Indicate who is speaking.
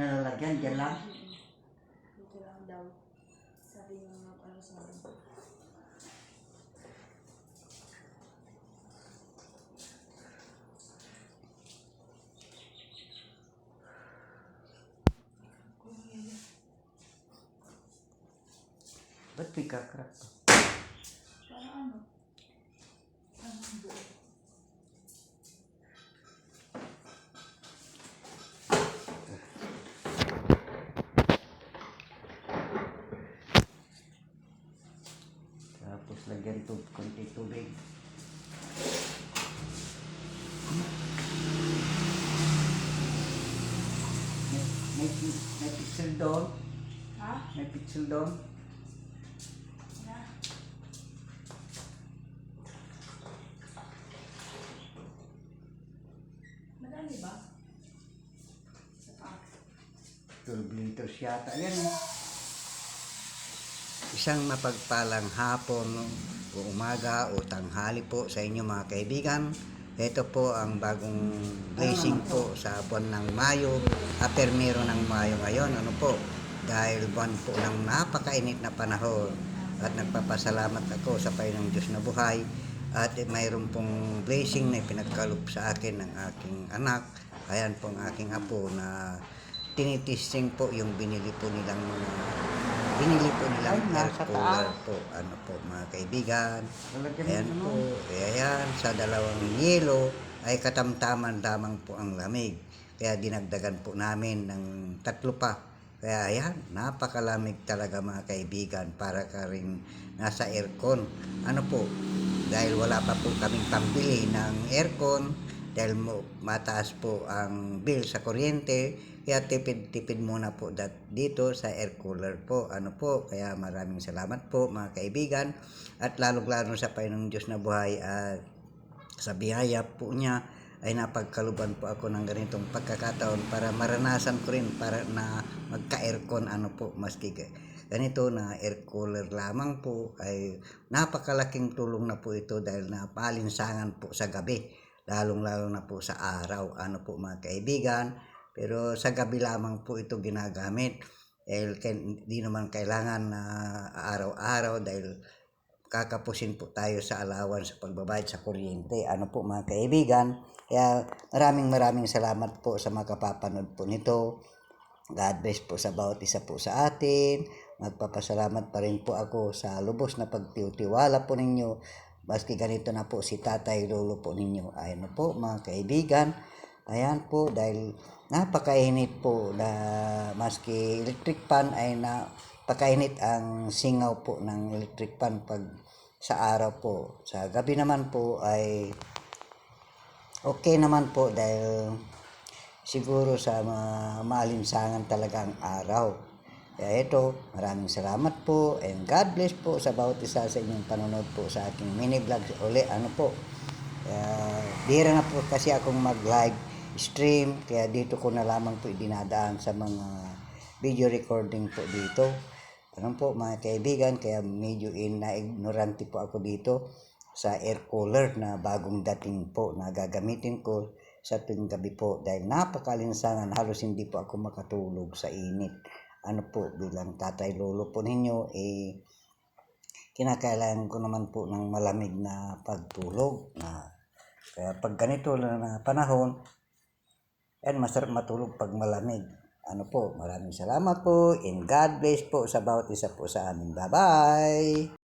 Speaker 1: Hindi na lalagyan, dyan lang.
Speaker 2: Dito lang daw. Sabi ng mga ano sa akin.
Speaker 1: Ba't may kakrak pa? Lagyan ito konti tubig. May, may, may pixel doon.
Speaker 2: Ha?
Speaker 1: May pixel doon.
Speaker 2: Na? Madami ba? Sa pa.
Speaker 1: 12 liters yata. Yan. Isang mapagpalang hapon o umaga o tanghali po sa inyo mga kaibigan. Ito po ang bagong blessing po sa buwan ng Mayo. Aper meron ng Mayo ngayon. Ano po? Dahil buwan po ng napakainit na panahon. At nagpapasalamat ako sa Panginoong Diyos na buhay. At mayroon pong blessing na pinagkalup sa akin ng aking anak. Ayan po ang aking apo na tinitisting po yung binili po nilang mga binili po nilang air cooler po. Ano po mga kaibigan. Ayan po. Ayan, sa dalawang yelo ay katamtaman lamang po ang lamig. Kaya dinagdagan po namin ng tatlo pa. Kaya ayan, napakalamig talaga mga kaibigan para ka rin nasa aircon. Ano po, dahil wala pa po kaming pambili ng aircon, dahil mataas po ang bill sa kuryente, kaya tipid-tipid muna po dat, dito sa air cooler po. Ano po, kaya maraming salamat po mga kaibigan. At lalong-lalo sa Panginoong Diyos na buhay at sa biyaya po niya ay napagkaluban po ako ng ganitong pagkakataon para maranasan ko rin para na magka-aircon ano po maski ganito na air cooler lamang po ay napakalaking tulong na po ito dahil napalinsangan po sa gabi lalong lalo na po sa araw. Ano po mga kaibigan pero sa gabi lamang po ito ginagamit dahil hindi naman kailangan na araw-araw dahil kakapusin po tayo sa alawan sa pagbabayad sa kuryente. Ano po mga kaibigan? Kaya maraming maraming salamat po sa mga kapapanood po nito. God bless po sa bawat isa po sa atin. Magpapasalamat pa rin po ako sa lubos na pagtiwala po ninyo. Maski ganito na po si tatay lolo po ninyo. Ayan po mga kaibigan. Ayan po dahil napakainit po na maski electric pan ay napakainit ang singaw po ng electric pan pag sa araw po. Sa gabi naman po ay okay naman po dahil siguro sa ma- maalinsangan talaga ang araw. Kaya ito, maraming salamat po and God bless po sa bawat isa sa inyong panonood po sa aking mini vlog uli. Ano po, kaya bihira na po kasi akong mag-live stream kaya dito ko na lamang po dinadaan sa mga video recording po dito. Ano po mga kaibigan, kaya medyo in, na-ignorante po ako dito sa air cooler na bagong dating po na gagamitin ko sa tuwing gabi po. Dahil napakalinsangan halos hindi po ako makatulog sa init. Ano po bilang tatay lolo po ninyo eh kinakailangan ko naman po ng malamig na pagtulog na. Kaya pag ganito na panahon yan masarap matulog pag malamig. Ano po maraming salamat po and God bless po sa bawat isa po sa amin. Bye bye